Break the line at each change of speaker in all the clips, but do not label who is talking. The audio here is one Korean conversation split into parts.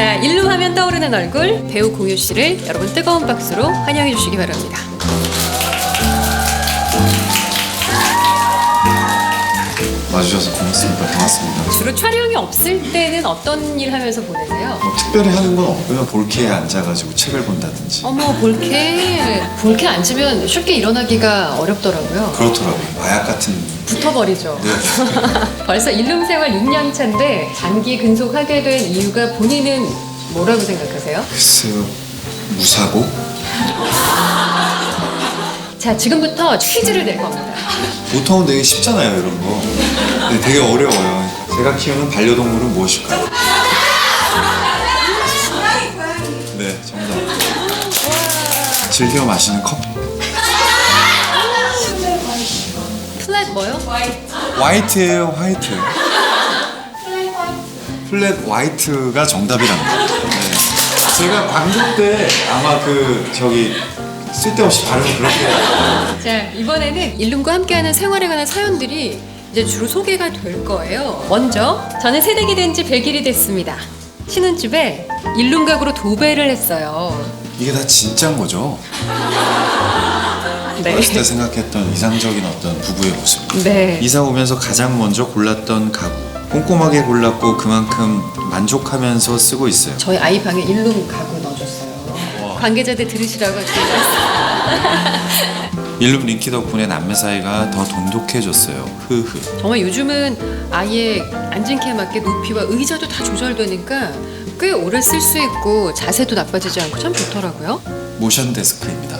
자, 일루 하면 떠오르는 얼굴 배우 공유 씨를 여러분 뜨거운 박수로 환영해 주시기 바랍니다.
와주셔서 고맙습니다. 반갑습니다.
주로 촬영이 없을 때는 어떤 일 하면서 보내세요?
뭐 특별히 하는 건 없고요. 볼케에 앉아가지고 책을 본다든지
어머 볼케 볼케 앉으면 쉽게 일어나기가 어렵더라고요.
그렇더라고요. 마약 같은
붙어버리죠.
네.
벌써 일룸 생활 6년 차인데 장기 근속하게 된 이유가 본인은 뭐라고 생각하세요?
글쎄요 무사고
자 지금부터 퀴즈를 낼 겁니다.
보통은 되게 쉽잖아요 이런 거. 근데 되게 어려워요. 제가 키우는 반려동물은 무엇일까요? 네 정답. 즐겨 마시는 커피.
플랫 뭐요?
화이트예요 화이트. 플랫 화이트가 정답이랍니다. 네. 제가 광고 때 아마 그 저기 쓸데없이 발음을 그렇게.
자 이번에는 일룸과 함께하는 생활에 관한 사연들이 이제 주로 소개가 될 거예요. 먼저 저는 새댁이 된 지 100일이 됐습니다. 신혼 집에 일룸 가구로 도배를 했어요.
이게 다 진짜인 거죠?
네.
어렸을 때 생각했던 이상적인 어떤 부부의 모습.
네.
이사 오면서 가장 먼저 골랐던 가구. 꼼꼼하게 골랐고 그만큼 만족하면서 쓰고 있어요.
저희 아이 방에 일룸 가구. 관계자들 들으시라고
일룸 링키 덕분에 남매 사이가 더 돈독해졌어요. 흐흐.
정말 요즘은 아예 키에 맞게 높이와 의자도 다 조절되니까 꽤 오래 쓸 수 있고 자세도 나빠지지 않고 참 좋더라고요.
모션 데스크입니다.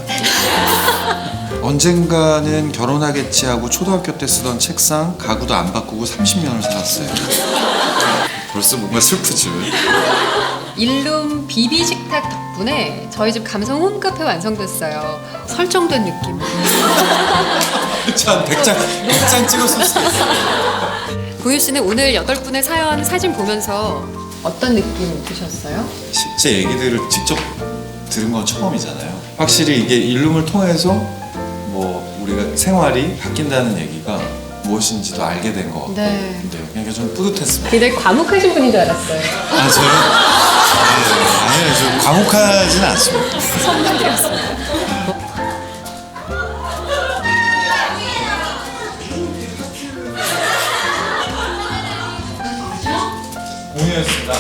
언젠가는 결혼하겠지 하고 초등학교 때 쓰던 책상 가구도 안 바꾸고 30년을 살았어요. 벌써 뭔가 슬프지.
일룸 비비 식탁 덕분에 저희 집 감성 홈카페 완성됐어요. 설정된 느낌.
참 100장 100장 찍었을 수도 있어.
고유 씨는 오늘 여덟 분의 사연 사진 보면서 어떤 느낌 드셨어요?
실제 얘기들을 직접 들은 건 처음이잖아요. 확실히 이게 일룸을 통해서 뭐 우리가 생활이 바뀐다는 얘기가 무엇인지도 알게 된 것 같고
네.
네, 그러니까 좀 뿌듯했습니다.
되게 과묵하신 분인 줄 알았어요.
아 저요? 아, 아니요, 저 과묵하지는 않습니다.
선물 드렸습니다.
공유였습니다.